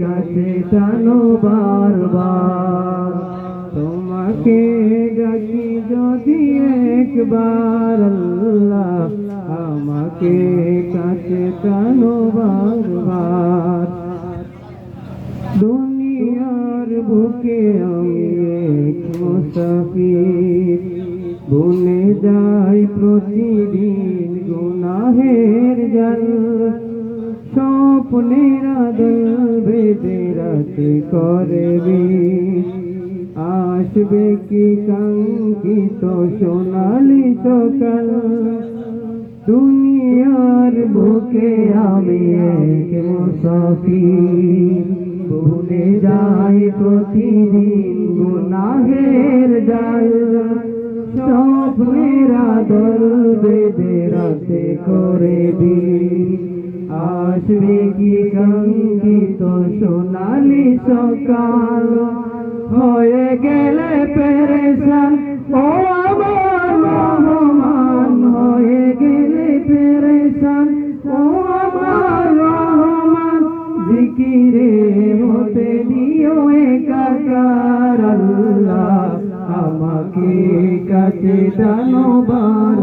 কাছে টানো বারবার। তোমাকে ডাকি যদি একবার আল্লাহ আমাকে কাছে টানো বারবার। দুনিয়ার বুকে আমি এক মুসাফির। বনে যাই প্রতিদিন গুনাহের জল। স্বপ্নের আদল বেদে রাতে করে। আসবে কি কাঙ্ক্ষিত সোনালি সকাল? দুনিয়ার বুকে আমি এক মুসাফির। ভুলে যাই প্রতিদিন গুনাহের জাল। স্বপ্নের আদল বেদে রাতে করে দিন আসবে কি কাঙ্ক্ষিত সোনালি সকাল হয়ে গেলে পেরেশান, ও আমার রহমান, হয়ে গেলে পেরেশান, ও আমার রহমান, জিকিরে হতে দিও একাকার আল্লাহ, আমাকে কাছে জানো বারবার